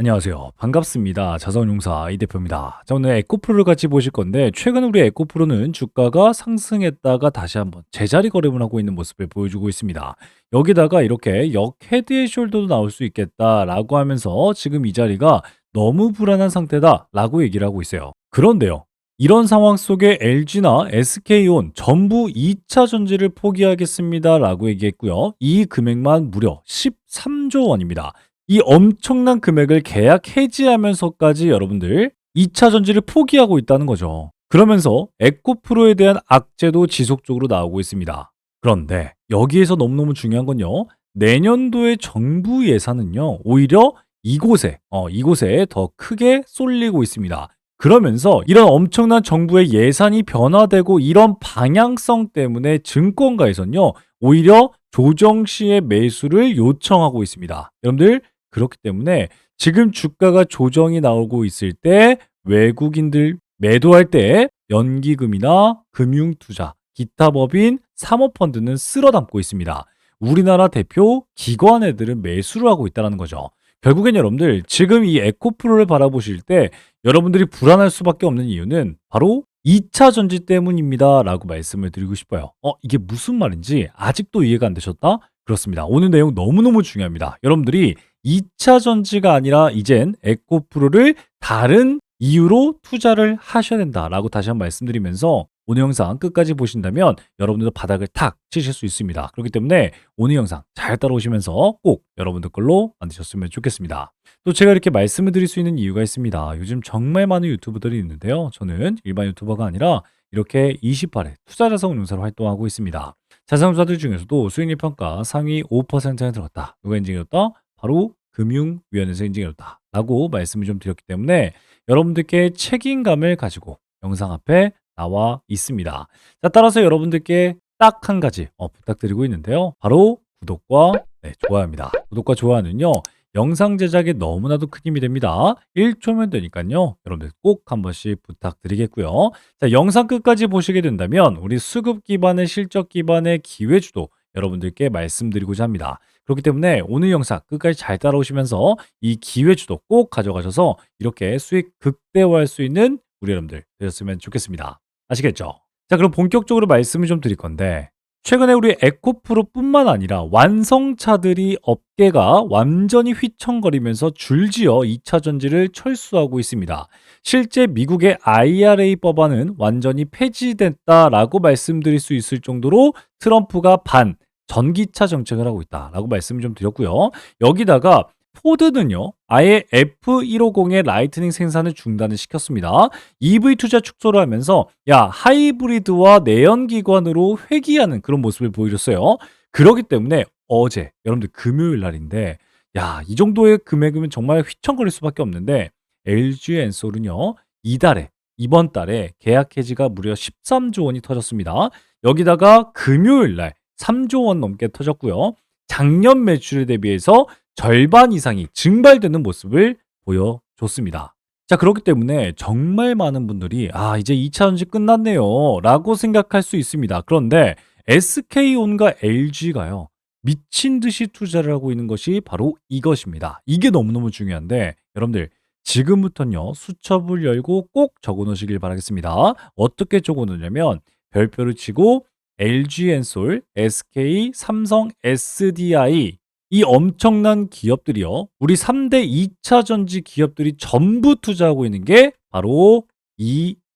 안녕하세요. 반갑습니다. 자산용사 이 대표입니다. 자, 오늘 에코프로를 같이 보실 건데, 최근 우리 에코프로는 주가가 상승했다가 다시 한번 제자리 걸음을 하고 있는 모습을 보여주고 있습니다. 여기다가 이렇게 역 헤드의 숄더도 나올 수 있겠다라고 하면서 지금 이 자리가 너무 불안한 상태다라고 얘기를 하고 있어요. 그런데요. 이런 상황 속에 LG나 SK온 전부 2차 전지를 포기하겠습니다라고 얘기했고요. 이 금액만 무려 13조 원입니다. 이 엄청난 금액을 계약 해지하면서까지 여러분들 2차 전지를 포기하고 있다는 거죠. 그러면서 에코프로에 대한 악재도 지속적으로 나오고 있습니다. 그런데 여기에서 너무너무 중요한 건요. 내년도의 정부 예산은요. 오히려 이곳에 어, 이곳에 더 크게 쏠리고 있습니다. 그러면서 이런 엄청난 정부의 예산이 변화되고 이런 방향성 때문에 증권가에서는요. 오히려 조정 시의 매수를 요청하고 있습니다. 여러분들 그렇기 때문에 지금 주가가 조정이 나오고 있을 때 외국인들 매도할 때 연기금이나 금융투자, 기타 법인, 사모펀드는 쓸어 담고 있습니다. 우리나라 대표 기관 애들은 매수를 하고 있다는 거죠. 결국엔 여러분들 지금 이 에코프로를 바라보실 때 여러분들이 불안할 수밖에 없는 이유는 바로 2차 전지 때문입니다. 라고 말씀을 드리고 싶어요. 어, 이게 무슨 말인지 아직도 이해가 안 되셨다? 그렇습니다. 오늘 내용 너무너무 중요합니다. 여러분들이 2차 전지가 아니라 이젠 에코프로를 다른 이유로 투자를 하셔야 된다라고 다시 한 번 말씀드리면서 오늘 영상 끝까지 보신다면 여러분들도 바닥을 탁 치실 수 있습니다. 그렇기 때문에 오늘 영상 잘 따라오시면서 꼭 여러분들 걸로 만드셨으면 좋겠습니다. 또 제가 이렇게 말씀을 드릴 수 있는 이유가 있습니다. 요즘 정말 많은 유튜브들이 있는데요. 저는 일반 유튜버가 아니라 이렇게 28회 투자자산 운용사로 활동하고 있습니다. 자산운용사들 중에서도 수익률 평가 상위 5%에 들었다. 누가 인증해줬다? 바로 금융위원회에서 인증해줬다. 라고 말씀을 좀 드렸기 때문에 여러분들께 책임감을 가지고 영상 앞에 나와 있습니다. 자, 따라서 여러분들께 딱 한 가지 어, 부탁드리고 있는데요. 바로 구독과 네, 좋아요입니다. 구독과 좋아요는요. 영상 제작에 너무나도 큰 힘이 됩니다. 1초면 되니까요. 여러분들 꼭 한 번씩 부탁드리겠고요. 자, 영상 끝까지 보시게 된다면 우리 수급 기반의 실적 기반의 기회 주도 여러분들께 말씀드리고자 합니다. 그렇기 때문에 오늘 영상 끝까지 잘 따라오시면서 이 기회주도 꼭 가져가셔서 이렇게 수익 극대화할 수 있는 우리 여러분들 되셨으면 좋겠습니다. 아시겠죠? 자, 그럼 본격적으로 말씀을 좀 드릴 건데 최근에 우리 에코프로뿐만 아니라 완성차들이 업계가 완전히 휘청거리면서 줄지어 2차 전지를 철수하고 있습니다. 실제 미국의 IRA 법안은 완전히 폐지됐다라고 말씀드릴 수 있을 정도로 트럼프가 반 전기차 정책을 하고 있다라고 말씀을 좀 드렸고요. 여기다가 포드는요, 아예 F150의 라이트닝 생산을 중단을 시켰습니다. EV 투자 축소를 하면서, 야, 하이브리드와 내연기관으로 회귀하는 그런 모습을 보여줬어요. 그렇기 때문에 어제, 여러분들 금요일 날인데, 야, 이 정도의 금액이면 정말 휘청거릴 수밖에 없는데, LG 엔솔은요, 이달에, 이번 달에 계약 해지가 무려 13조 원이 터졌습니다. 여기다가 금요일 날 3조 원 넘게 터졌고요. 작년 매출에 대비해서 절반 이상이 증발되는 모습을 보여줬습니다. 자, 그렇기 때문에 정말 많은 분들이 아, 이제 2차 전지 끝났네요. 라고 생각할 수 있습니다. 그런데 SK온과 LG가요. 미친 듯이 투자를 하고 있는 것이 바로 이것입니다. 이게 너무너무 중요한데 여러분들 지금부터는요. 수첩을 열고 꼭 적어 놓으시길 바라겠습니다. 어떻게 적어 놓냐면 별표를 치고 LG엔솔, SK, 삼성, SDI 이 엄청난 기업들이요. 우리 3대 2차 전지 기업들이 전부 투자하고 있는 게 바로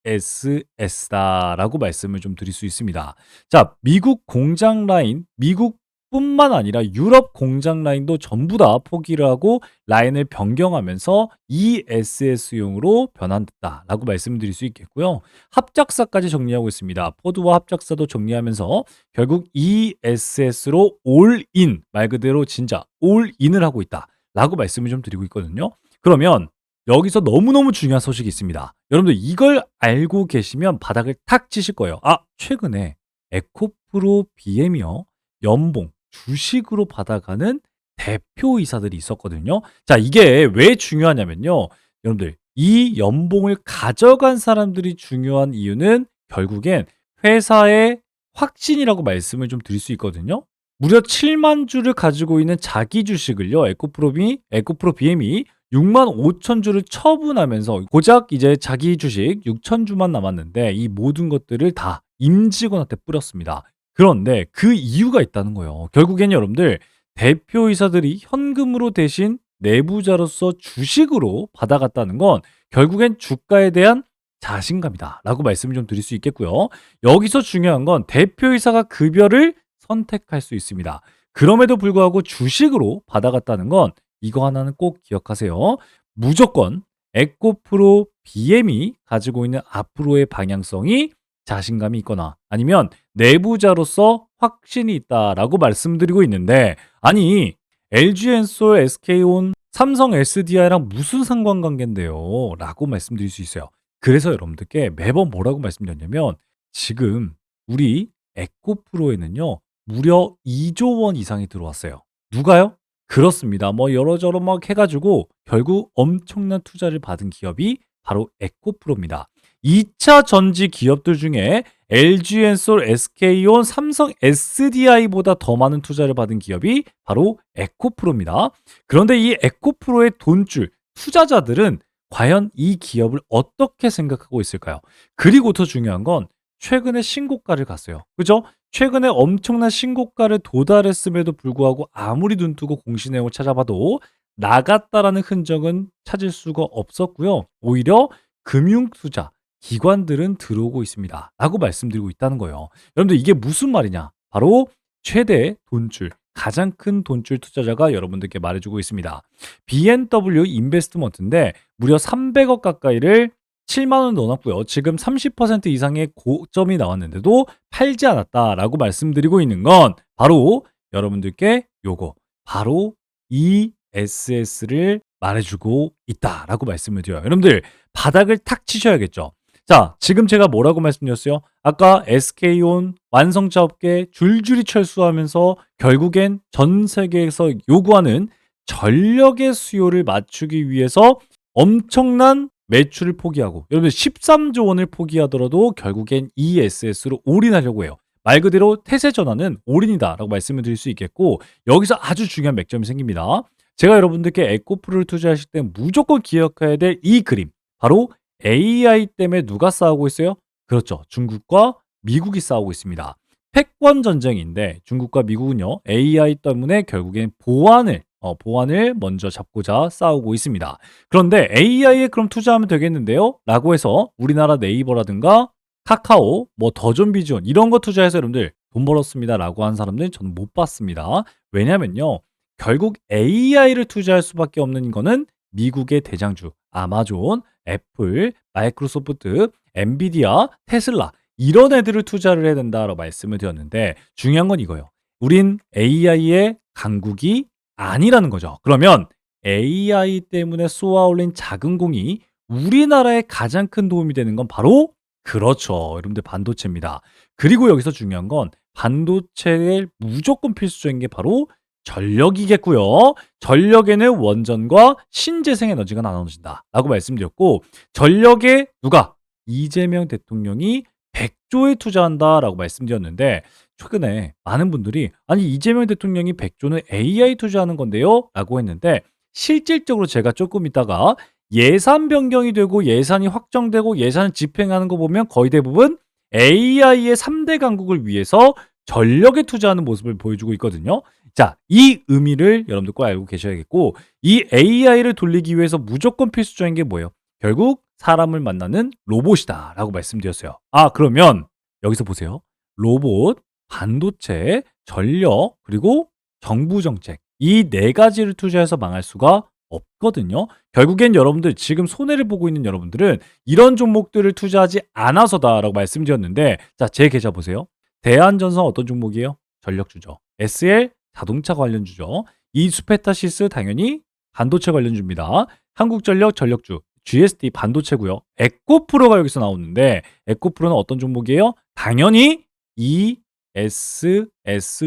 ESS다라고 말씀을 좀 드릴 수 있습니다. 자, 미국 공장 라인, 미국 뿐만 아니라 유럽 공장 라인도 전부 다 포기를 하고 라인을 변경하면서 ESS용으로 변환됐다라고 말씀드릴 수 있겠고요. 합작사까지 정리하고 있습니다. 포드와 합작사도 정리하면서 결국 ESS로 올인 말 그대로 진짜 올인을 하고 있다라고 말씀을 좀 드리고 있거든요. 그러면 여기서 너무너무 중요한 소식이 있습니다. 여러분들 이걸 알고 계시면 바닥을 탁 치실 거예요. 아, 최근에 에코프로 BM이요. 연봉 주식으로 받아가는 대표이사들이 있었거든요. 자, 이게 왜 중요하냐면요. 여러분들, 이 연봉을 가져간 사람들이 중요한 이유는 결국엔 회사의 확신이라고 말씀을 좀 드릴 수 있거든요. 무려 7만 주를 가지고 있는 자기 주식을요, 에코프로비, 에코프로 BM이 6만 5천 주를 처분하면서 고작 이제 자기 주식 6천 주만 남았는데 이 모든 것들을 다 임직원한테 뿌렸습니다. 그런데 그 이유가 있다는 거예요. 결국엔 여러분들 대표이사들이 현금으로 대신 내부자로서 주식으로 받아갔다는 건 결국엔 주가에 대한 자신감이다 라고 말씀을 좀 드릴 수 있겠고요. 여기서 중요한 건 대표이사가 급여를 선택할 수 있습니다. 그럼에도 불구하고 주식으로 받아갔다는 건 이거 하나는 꼭 기억하세요. 무조건 에코프로 BM이 가지고 있는 앞으로의 방향성이 자신감이 있거나 아니면 내부자로서 확신이 있다라고 말씀드리고 있는데 아니 LG엔솔, SK온, 삼성 SDI랑 무슨 상관관계인데요? 라고 말씀드릴 수 있어요. 그래서 여러분들께 매번 뭐라고 말씀드렸냐면 지금 우리 에코프로에는요 무려 2조 원 이상이 들어왔어요. 누가요? 그렇습니다. 뭐 여러저러 막 해가지고 결국 엄청난 투자를 받은 기업이 바로 에코프로입니다. 2차 전지 기업들 중에 LG엔솔, SK온, 삼성 SDI보다 더 많은 투자를 받은 기업이 바로 에코프로입니다. 그런데 이 에코프로의 돈줄, 투자자들은 과연 이 기업을 어떻게 생각하고 있을까요? 그리고 더 중요한 건 최근에 신고가를 갔어요. 그죠? 최근에 엄청난 신고가를 도달했음에도 불구하고 아무리 눈 뜨고 공시 내용을 찾아봐도 나갔다라는 흔적은 찾을 수가 없었고요. 오히려 금융 투자 기관들은 들어오고 있습니다. 라고 말씀드리고 있다는 거예요. 여러분들 이게 무슨 말이냐? 바로 최대 돈줄, 가장 큰 돈줄 투자자가 여러분들께 말해주고 있습니다. BNW 인베스트먼트인데 무려 300억 가까이를 7만 원 넣어놨고요. 지금 30% 이상의 고점이 나왔는데도 팔지 않았다라고 말씀드리고 있는 건 바로 여러분들께 요거 바로 ESS를 말해주고 있다라고 말씀을 드려요. 여러분들 바닥을 탁 치셔야겠죠. 자, 지금 제가 뭐라고 말씀드렸어요? 아까 SK온 완성차 업계 줄줄이 철수하면서 결국엔 전 세계에서 요구하는 전력의 수요를 맞추기 위해서 엄청난 매출을 포기하고 여러분들 13조 원을 포기하더라도 결국엔 ESS로 올인하려고 해요. 말 그대로 태세 전환은 올인이다라고 말씀을 드릴 수 있겠고 여기서 아주 중요한 맥점이 생깁니다. 제가 여러분들께 에코프를 투자하실 때 무조건 기억해야 될 이 그림 바로 AI 때문에 누가 싸우고 있어요? 그렇죠. 중국과 미국이 싸우고 있습니다. 패권 전쟁인데 중국과 미국은요 AI 때문에 결국엔 보안을 어, 보안을 먼저 잡고자 싸우고 있습니다. 그런데 AI에 그럼 투자하면 되겠는데요? 라고 해서 우리나라 네이버라든가 카카오, 뭐 더존비전 이런 거 투자해서 여러분들 돈 벌었습니다. 라고 한 사람들 저는 못 봤습니다. 왜냐면요. 결국 AI를 투자할 수밖에 없는 거는 미국의 대장주 아마존, 애플, 마이크로소프트, 엔비디아, 테슬라 이런 애들을 투자를 해야 된다라고 말씀을 드렸는데 중요한 건 이거예요. 우린 AI의 강국이 아니라는 거죠. 그러면 AI 때문에 쏘아올린 작은 공이 우리나라에 가장 큰 도움이 되는 건 바로 그렇죠. 여러분들 반도체입니다. 그리고 여기서 중요한 건 반도체에 무조건 필수적인 게 바로 전력이겠고요. 전력에는 원전과 신재생 에너지가 나눠진다. 라고 말씀드렸고, 전력에 누가? 이재명 대통령이 100조에 투자한다. 라고 말씀드렸는데, 최근에 많은 분들이, 아니, 이재명 대통령이 100조는 AI 투자하는 건데요? 라고 했는데, 실질적으로 제가 조금 있다가 예산 변경이 되고 예산이 확정되고 예산을 집행하는 거 보면 거의 대부분 AI의 3대 강국을 위해서 전력에 투자하는 모습을 보여주고 있거든요. 자, 이 의미를 여러분들 꼭 알고 계셔야겠고, 이 AI를 돌리기 위해서 무조건 필수적인 게 뭐예요? 결국 사람을 만나는 로봇이다. 라고 말씀드렸어요. 아, 그러면 여기서 보세요. 로봇, 반도체, 전력, 그리고 정부 정책. 이 네 가지를 투자해서 망할 수가 없거든요. 결국엔 여러분들 지금 손해를 보고 있는 여러분들은 이런 종목들을 투자하지 않아서다라고 말씀드렸는데 자, 제 계좌 보세요. 대한전선 어떤 종목이에요? 전력주죠. SL 자동차 관련주죠. 이스페타시스 당연히 반도체 관련주입니다. 한국전력 전력주, GSD 반도체고요. 에코프로가 여기서 나오는데 에코프로는 어떤 종목이에요? 당연히 ESS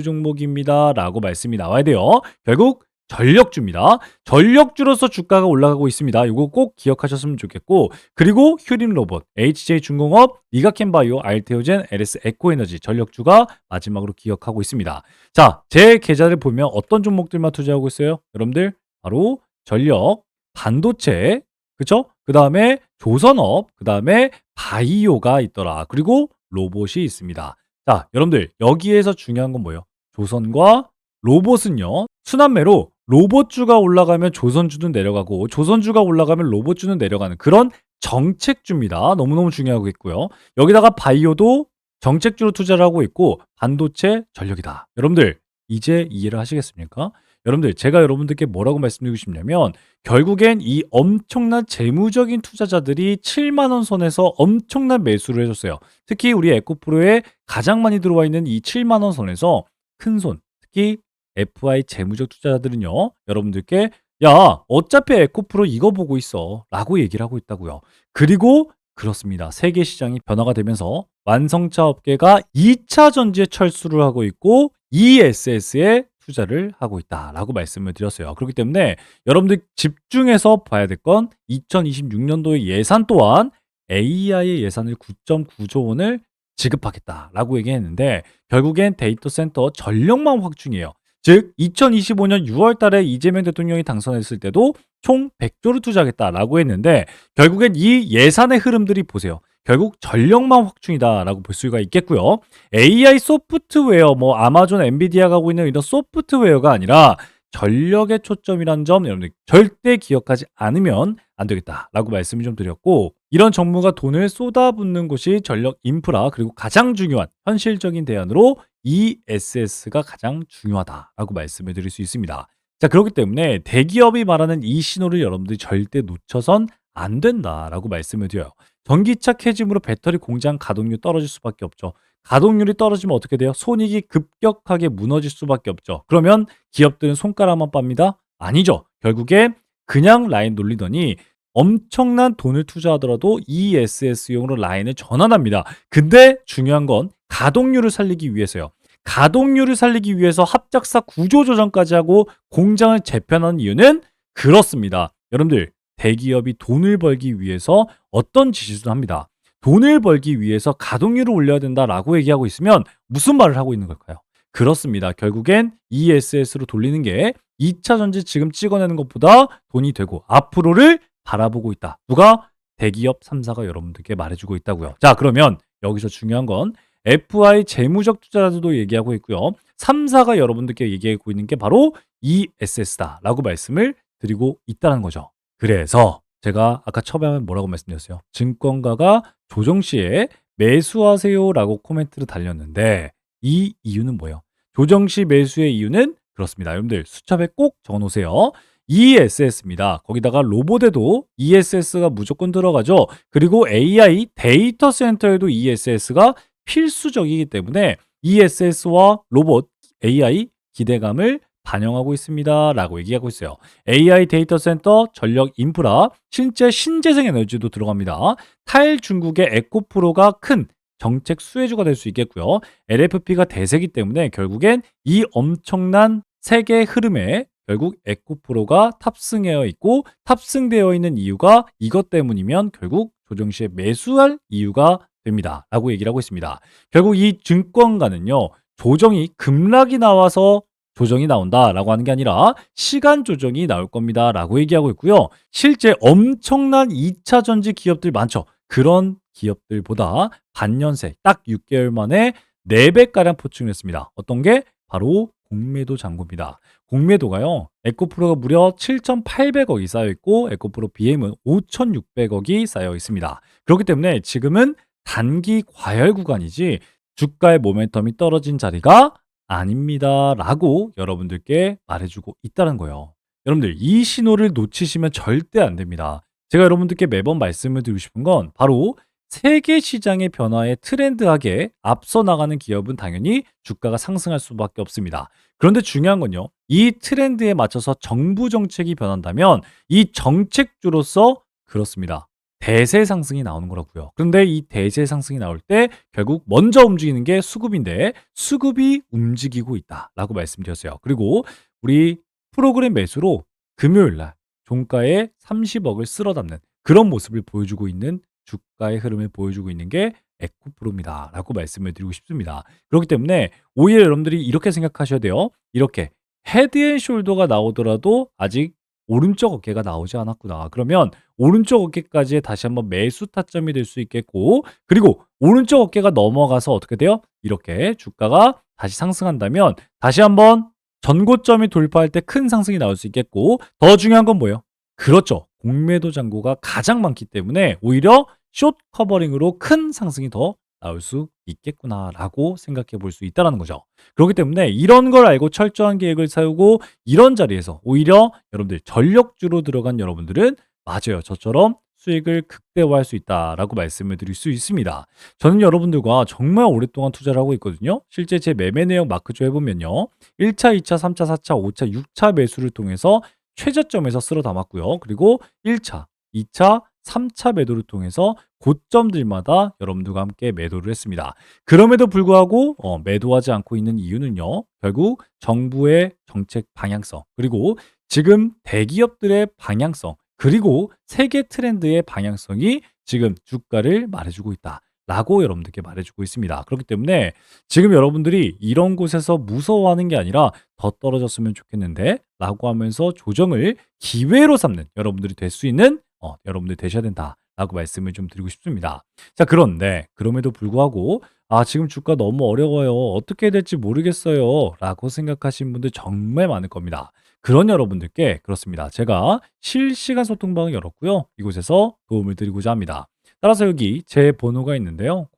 종목입니다 라고 말씀이 나와야 돼요. 결국 전력주입니다. 전력주로서 주가가 올라가고 있습니다. 이거 꼭 기억하셨으면 좋겠고 그리고 휴림 로봇, HJ중공업, 니가캔바이오, 알테오젠, LS 에코에너지 전력주가 마지막으로 기억하고 있습니다. 자, 제 계좌를 보면 어떤 종목들만 투자하고 있어요? 여러분들 바로 전력, 반도체, 그쵸? 그 다음에 조선업, 그 다음에 바이오가 있더라. 그리고 로봇이 있습니다. 자, 여러분들, 여기에서 중요한 건 뭐예요? 조선과 로봇은요, 순환매로 로봇주가 올라가면 조선주는 내려가고, 조선주가 올라가면 로봇주는 내려가는 그런 정책주입니다. 너무너무 중요하고 있고요. 여기다가 바이오도 정책주로 투자를 하고 있고, 반도체 전력이다. 여러분들, 이제 이해를 하시겠습니까? 여러분들, 제가 여러분들께 뭐라고 말씀드리고 싶냐면, 결국엔 이 엄청난 재무적인 투자자들이 7만 원 선에서 엄청난 매수를 해줬어요. 특히 우리 에코프로에 가장 많이 들어와 있는 이 7만 원 선에서 큰 손, 특히 FI 재무적 투자자들은요, 여러분들께 야, 어차피 에코프로 이거 보고 있어. 라고 얘기를 하고 있다고요. 그리고 그렇습니다. 세계 시장이 변화가 되면서 완성차 업계가 2차 전지에 철수를 하고 있고 ESS에 투자를 하고 있다라고 말씀을 드렸어요. 그렇기 때문에 여러분들 집중해서 봐야 될 건 2026년도의 예산 또한 AI의 예산을 9.9조 원을 지급하겠다라고 얘기했는데 결국엔 데이터 센터 전력망 확충이에요. 즉 2025년 6월 달에 이재명 대통령이 당선했을 때도 총 100조를 투자하겠다라고 했는데 결국엔 이 예산의 흐름들이 보세요. 결국 전력망 확충이다라고 볼 수가 있겠고요. AI 소프트웨어 뭐 아마존 엔비디아가 하고 있는 이런 소프트웨어가 아니라 전력의 초점이란 점 여러분들 절대 기억하지 않으면 안 되겠다라고 말씀을 좀 드렸고 이런 정부가 돈을 쏟아붓는 곳이 전력 인프라 그리고 가장 중요한 현실적인 대안으로 ESS가 가장 중요하다라고 말씀을 드릴 수 있습니다. 자 그렇기 때문에 대기업이 말하는 이 신호를 여러분들이 절대 놓쳐선 안 된다라고 말씀을 드려요. 전기차 캐짐으로 배터리 공장 가동률 떨어질 수밖에 없죠. 가동률이 떨어지면 어떻게 돼요? 손익이 급격하게 무너질 수밖에 없죠. 그러면 기업들은 손가락만 빱니다? 아니죠. 결국에 그냥 라인 돌리더니 엄청난 돈을 투자하더라도 ESS용으로 라인을 전환합니다. 근데 중요한 건 가동률을 살리기 위해서요. 가동률을 살리기 위해서 합작사 구조 조정까지 하고 공장을 재편하는 이유는 그렇습니다. 여러분들 대기업이 돈을 벌기 위해서 어떤 지시도 합니다. 돈을 벌기 위해서 가동률을 올려야 된다라고 얘기하고 있으면 무슨 말을 하고 있는 걸까요? 그렇습니다. 결국엔 ESS로 돌리는 게 2차 전지 지금 찍어내는 것보다 돈이 되고 앞으로를 바라보고 있다. 누가? 대기업 3사가 여러분들께 말해주고 있다고요. 자, 그러면 여기서 중요한 건 FI 재무적 투자자들도 얘기하고 있고요. 3사가 여러분들께 얘기하고 있는 게 바로 ESS다라고 말씀을 드리고 있다는 거죠. 그래서 제가 아까 처음에 뭐라고 말씀드렸어요? 증권가가 조정 시에 매수하세요라고 코멘트를 달렸는데 이 이유는 뭐예요? 조정 시 매수의 이유는 그렇습니다. 여러분들 수첩에 꼭 적어 놓으세요. ESS입니다. 거기다가 로봇에도 ESS가 무조건 들어가죠. 그리고 AI 데이터 센터에도 ESS가 필수적이기 때문에 ESS와 로봇 AI 기대감을 반영하고 있습니다. 라고 얘기하고 있어요. AI 데이터 센터, 전력 인프라, 실제 신재생 에너지도 들어갑니다. 탈 중국의 에코프로가 큰 정책 수혜주가 될 수 있겠고요. LFP가 대세기 때문에 결국엔 이 엄청난 세계 흐름에 결국 에코프로가 탑승되어 있고 탑승되어 있는 이유가 이것 때문이면 결국 조정시에 매수할 이유가 됩니다. 라고 얘기를 하고 있습니다. 결국 이 증권가는요. 조정이 급락이 나와서 조정이 나온다라고 하는 게 아니라 시간 조정이 나올 겁니다라고 얘기하고 있고요. 실제 엄청난 2차 전지 기업들 많죠. 그런 기업들보다 반년새 딱 6개월 만에 4배가량 포충을 했습니다. 어떤 게? 바로 공매도 잔고입니다. 공매도가요. 에코프로가 무려 7,800억이 쌓여 있고 에코프로 BM은 5,600억이 쌓여 있습니다. 그렇기 때문에 지금은 단기 과열 구간이지 주가의 모멘텀이 떨어진 자리가 아닙니다. 라고 여러분들께 말해주고 있다는 거예요. 여러분들, 이 신호를 놓치시면 절대 안 됩니다. 제가 여러분들께 매번 말씀을 드리고 싶은 건 바로 세계 시장의 변화에 트렌드하게 앞서 나가는 기업은 당연히 주가가 상승할 수밖에 없습니다. 그런데 중요한 건요. 이 트렌드에 맞춰서 정부 정책이 변한다면 이 정책주로서 그렇습니다. 대세 상승이 나오는 거라고요. 그런데 이 대세 상승이 나올 때 결국 먼저 움직이는 게 수급인데 수급이 움직이고 있다라고 말씀드렸어요. 그리고 우리 프로그램 매수로 금요일 날 종가에 30억을 쓸어 담는 그런 모습을 보여주고 있는 주가의 흐름을 보여주고 있는 게 에코프로입니다. 라고 말씀을 드리고 싶습니다. 그렇기 때문에 오히려 여러분들이 이렇게 생각하셔야 돼요. 이렇게 헤드앤숄더가 나오더라도 아직 오른쪽 어깨가 나오지 않았구나. 그러면 오른쪽 어깨까지 다시 한번 매수 타점이 될 수 있겠고 그리고 오른쪽 어깨가 넘어가서 어떻게 돼요? 이렇게 주가가 다시 상승한다면 다시 한번 전고점이 돌파할 때 큰 상승이 나올 수 있겠고 더 중요한 건 뭐예요? 그렇죠. 공매도 잔고가 가장 많기 때문에 오히려 숏 커버링으로 큰 상승이 더 나올 수 있겠구나라고 생각해 볼 수 있다는 거죠. 그렇기 때문에 이런 걸 알고 철저한 계획을 세우고 이런 자리에서 오히려 여러분들 전력주로 들어간 여러분들은 맞아요. 저처럼 수익을 극대화할 수 있다라고 말씀을 드릴 수 있습니다. 저는 여러분들과 정말 오랫동안 투자를 하고 있거든요. 실제 제 매매 내역 마크조 해보면요. 1차, 2차, 3차, 4차, 5차, 6차 매수를 통해서 최저점에서 쓸어 담았고요. 그리고 1차, 2차, 3차 매도를 통해서 고점들마다 여러분들과 함께 매도를 했습니다. 그럼에도 불구하고 어, 매도하지 않고 있는 이유는요. 결국 정부의 정책 방향성 그리고 지금 대기업들의 방향성 그리고 세계 트렌드의 방향성이 지금 주가를 말해주고 있다. 라고 여러분들께 말해주고 있습니다. 그렇기 때문에 지금 여러분들이 이런 곳에서 무서워하는 게 아니라 더 떨어졌으면 좋겠는데 라고 하면서 조정을 기회로 삼는 여러분들이 될 수 있는 어, 여러분들 되셔야 된다라고 말씀을 좀 드리고 싶습니다. 자, 그런데 그럼에도 불구하고 아, 지금 주가 너무 어려워요. 어떻게 해야 될지 모르겠어요. 라고 생각하시는 분들 정말 많을 겁니다. 그런 여러분들께 그렇습니다. 제가 실시간 소통방을 열었고요. 이곳에서 도움을 드리고자 합니다. 따라서 여기 제 번호가 있는데요.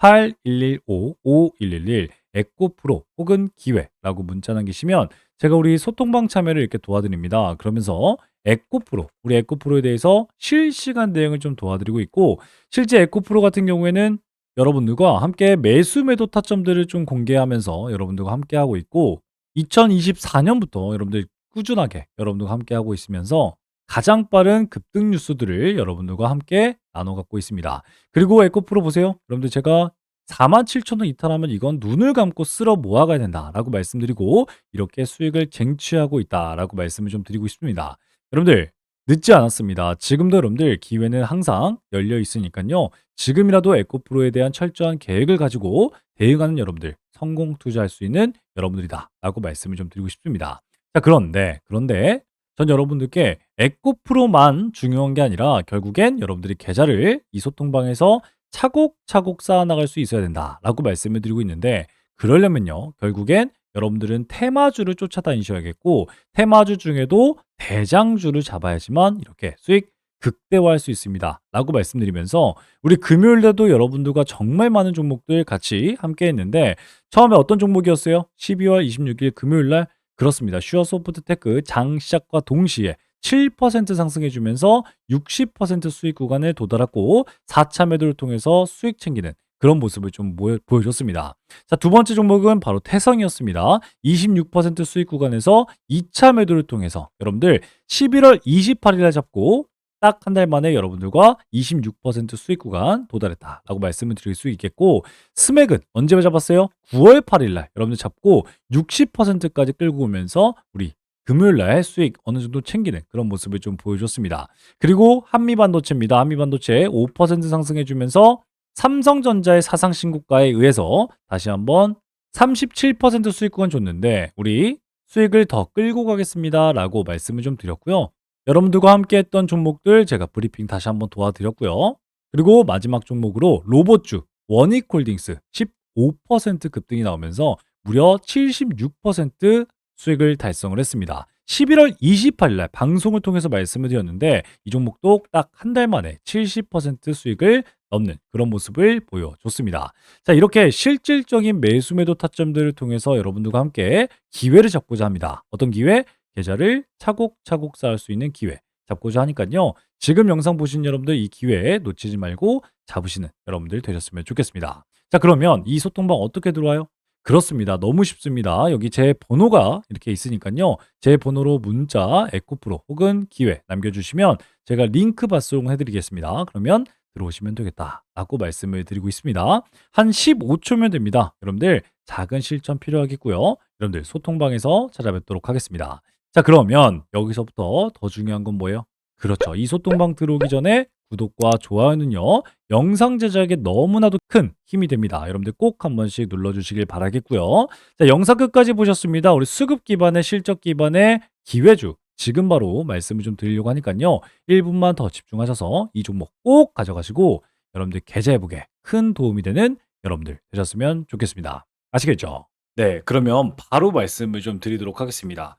010-8115-5111 에코프로 혹은 기회라고 문자 남기시면 제가 우리 소통방 참여를 이렇게 도와드립니다. 그러면서 에코프로, 우리 에코프로에 대해서 실시간 대응을 좀 도와드리고 있고 실제 에코프로 같은 경우에는 여러분들과 함께 매수 매도 타점들을 좀 공개하면서 여러분들과 함께 하고 있고 2024년부터 여러분들 꾸준하게 여러분들과 함께 하고 있으면서 가장 빠른 급등 뉴스들을 여러분들과 함께 나눠 갖고 있습니다. 그리고 에코프로 보세요. 여러분들 제가 47,000원 이탈하면 이건 눈을 감고 쓸어 모아가야 된다라고 말씀드리고 이렇게 수익을 쟁취하고 있다라고 말씀을 좀 드리고 싶습니다. 여러분들 늦지 않았습니다. 지금도 여러분들 기회는 항상 열려 있으니까요. 지금이라도 에코프로에 대한 철저한 계획을 가지고 대응하는 여러분들 성공 투자할 수 있는 여러분들이다 라고 말씀을 좀 드리고 싶습니다. 자, 그런데 그런데 전 여러분들께 에코프로만 중요한 게 아니라 결국엔 여러분들이 계좌를 이 소통방에서 차곡차곡 쌓아나갈 수 있어야 된다라고 말씀을 드리고 있는데 그러려면요 결국엔 여러분들은 테마주를 쫓아다니셔야겠고 테마주 중에도 대장주를 잡아야지만 이렇게 수익 극대화할 수 있습니다. 라고 말씀드리면서 우리 금요일에도 여러분들과 정말 많은 종목들 같이 함께 했는데 처음에 어떤 종목이었어요? 12월 26일 금요일 날 그렇습니다. 슈어 소프트 테크 장 시작과 동시에 7% 상승해주면서 60% 수익 구간을 도달했고 4차 매도를 통해서 수익 챙기는 그런 모습을 좀 보여줬습니다. 자, 두 번째 종목은 바로 태성이었습니다. 26% 수익 구간에서 2차 매도를 통해서 여러분들 11월 28일에 잡고 딱 한 달 만에 여러분들과 26% 수익 구간 도달했다라고 말씀을 드릴 수 있겠고 스맥은 언제 잡았어요? 9월 8일 날 여러분들 잡고 60%까지 끌고 오면서 우리 금요일 날 수익 어느 정도 챙기는 그런 모습을 좀 보여줬습니다. 그리고 한미반도체입니다. 한미반도체 5% 상승해주면서 삼성전자의 사상 신고가에 의해서 다시 한번 37% 수익권 줬는데 우리 수익을 더 끌고 가겠습니다. 라고 말씀을 좀 드렸고요. 여러분들과 함께 했던 종목들 제가 브리핑 다시 한번 도와드렸고요. 그리고 마지막 종목으로 로봇주 원익홀딩스 15% 급등이 나오면서 무려 76% 수익을 달성을 했습니다. 11월 28일 날 방송을 통해서 말씀을 드렸는데 이 종목도 딱 한 달 만에 70% 수익을 넘는 그런 모습을 보여줬습니다. 자, 이렇게 실질적인 매수 매도 타점들을 통해서 여러분들과 함께 기회를 잡고자 합니다. 어떤 기회? 계좌를 차곡차곡 쌓을 수 있는 기회 잡고자 하니까요. 지금 영상 보신 여러분들 이 기회 놓치지 말고 잡으시는 여러분들 되셨으면 좋겠습니다. 자, 그러면 이 소통방 어떻게 들어와요? 그렇습니다. 너무 쉽습니다. 여기 제 번호가 이렇게 있으니까요. 제 번호로 문자, 에코프로 혹은 기회 남겨주시면 제가 링크 발송해 드리겠습니다. 그러면 들어오시면 되겠다라고 말씀을 드리고 있습니다. 한 15초면 됩니다. 여러분들 작은 실천 필요하겠고요. 여러분들 소통방에서 찾아뵙도록 하겠습니다. 자, 그러면 여기서부터 더 중요한 건 뭐예요? 그렇죠. 이 소통방 들어오기 전에 구독과 좋아요는요, 영상 제작에 너무나도 큰 힘이 됩니다. 여러분들 꼭 한 번씩 눌러주시길 바라겠고요. 자, 영상 끝까지 보셨습니다. 우리 수급 기반의 실적 기반의 기회주, 지금 바로 말씀을 좀 드리려고 하니까요. 1분만 더 집중하셔서 이 종목 꼭 가져가시고 여러분들 계좌 회복에 큰 도움이 되는 여러분들 되셨으면 좋겠습니다. 아시겠죠? 네, 그러면 바로 말씀을 좀 드리도록 하겠습니다.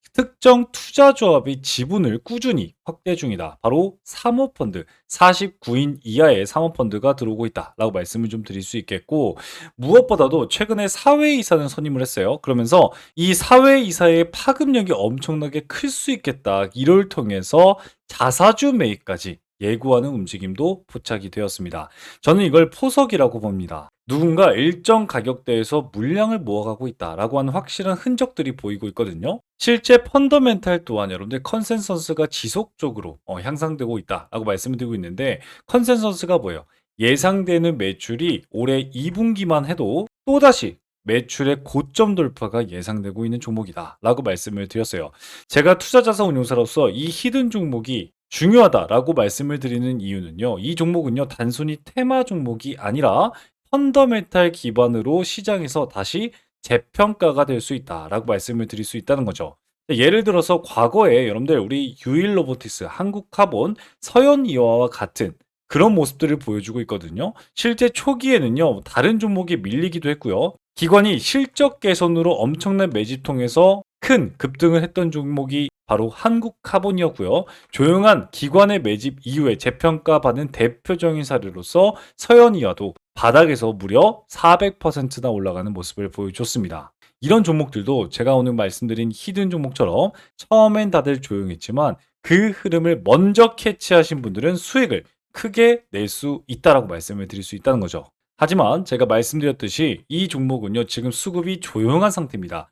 특정 투자 조합이 지분을 꾸준히 확대 중이다. 바로 사모펀드, 49인 이하의 사모펀드가 들어오고 있다라고 말씀을 좀 드릴 수 있겠고, 무엇보다도 최근에 사회이사는 선임을 했어요. 그러면서 이 사회이사의 파급력이 엄청나게 클 수 있겠다. 이를 통해서 자사주 매입까지 예고하는 움직임도 포착이 되었습니다. 저는 이걸 포석이라고 봅니다. 누군가 일정 가격대에서 물량을 모아가고 있다라고 하는 확실한 흔적들이 보이고 있거든요. 실제 펀더멘탈 또한 여러분들 컨센서스가 지속적으로 어, 향상되고 있다라고 말씀을 드리고 있는데 컨센서스가 뭐예요? 예상되는 매출이 올해 2분기만 해도 또다시 매출의 고점 돌파가 예상되고 있는 종목이다 라고 말씀을 드렸어요. 제가 투자자산 운용사로서 이 히든 종목이 중요하다라고 말씀을 드리는 이유는요. 이 종목은요. 단순히 테마 종목이 아니라 펀더멘탈 기반으로 시장에서 다시 재평가가 될 수 있다라고 말씀을 드릴 수 있다는 거죠. 예를 들어서 과거에 여러분들 우리 유일 로보티스, 한국카본, 서현이와와 같은 그런 모습들을 보여주고 있거든요. 실제 초기에는요, 다른 종목이 밀리기도 했고요. 기관이 실적 개선으로 엄청난 매집 통해서 큰 급등을 했던 종목이 바로 한국카본이었고요. 조용한 기관의 매집 이후에 재평가받은 대표적인 사례로서 서현이와도 바닥에서 무려 400%나 올라가는 모습을 보여줬습니다. 이런 종목들도 제가 오늘 말씀드린 히든 종목처럼 처음엔 다들 조용했지만 그 흐름을 먼저 캐치하신 분들은 수익을 크게 낼 수 있다라고 말씀을 드릴 수 있다는 거죠. 하지만 제가 말씀드렸듯이 이 종목은요 지금 수급이 조용한 상태입니다.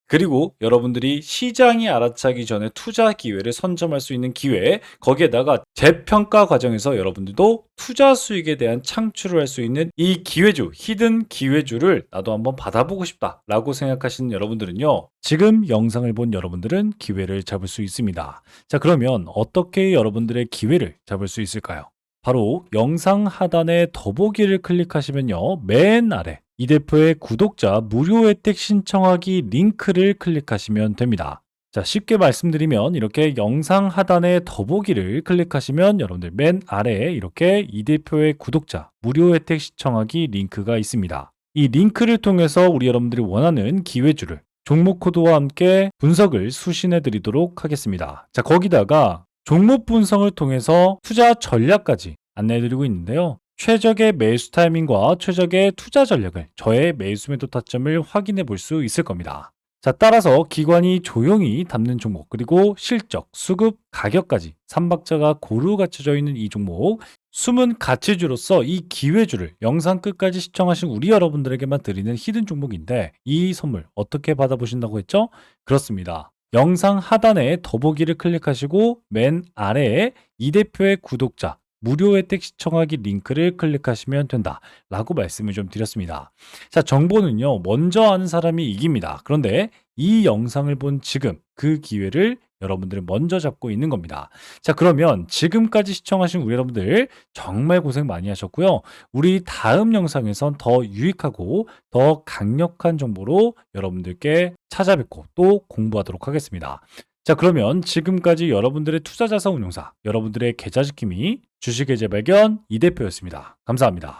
그리고 여러분들이 시장이 알아차기 전에 투자 기회를 선점할 수 있는 기회, 거기에다가 재평가 과정에서 여러분들도 투자 수익에 대한 창출을 할 수 있는 이 기회주, 히든 기회주를 나도 한번 받아보고 싶다 라고 생각하시는 여러분들은요. 지금 영상을 본 여러분들은 기회를 잡을 수 있습니다. 자, 그러면 어떻게 여러분들의 기회를 잡을 수 있을까요? 바로 영상 하단에 더보기를 클릭하시면요. 맨 아래 이 대표의 구독자 무료 혜택 신청하기 링크를 클릭하시면 됩니다. 자, 쉽게 말씀드리면 이렇게 영상 하단에 더보기를 클릭하시면 여러분들 맨 아래에 이렇게 이 대표의 구독자 무료 혜택 신청하기 링크가 있습니다. 이 링크를 통해서 우리 여러분들이 원하는 기회주를 종목 코드와 함께 분석을 수신해 드리도록 하겠습니다. 자, 거기다가 종목 분석을 통해서 투자 전략까지 안내해 드리고 있는데요. 최적의 매수 타이밍과 최적의 투자 전략을 저의 매수 매도 타점을 확인해 볼 수 있을 겁니다. 자, 따라서 기관이 조용히 담는 종목, 그리고 실적, 수급, 가격까지 삼박자가 고루 갖춰져 있는 이 종목, 숨은 가치주로서 이 기회주를 영상 끝까지 시청하신 우리 여러분들에게만 드리는 히든 종목인데 이 선물 어떻게 받아보신다고 했죠? 그렇습니다. 영상 하단에 더보기를 클릭하시고 맨 아래에 이 대표의 구독자 무료 혜택 시청하기 링크를 클릭하시면 된다 라고 말씀을 좀 드렸습니다. 자, 정보는요, 먼저 아는 사람이 이깁니다. 그런데 이 영상을 본 지금 그 기회를 여러분들은 먼저 잡고 있는 겁니다. 자, 그러면 지금까지 시청하신 우리 여러분들 정말 고생 많이 하셨고요. 우리 다음 영상에선 더 유익하고 더 강력한 정보로 여러분들께 찾아뵙고 또 공부하도록 하겠습니다. 자, 그러면 지금까지 여러분들의 투자 자산 운용사, 여러분들의 계좌 지킴이 주식의 재발견 이 대표였습니다. 감사합니다.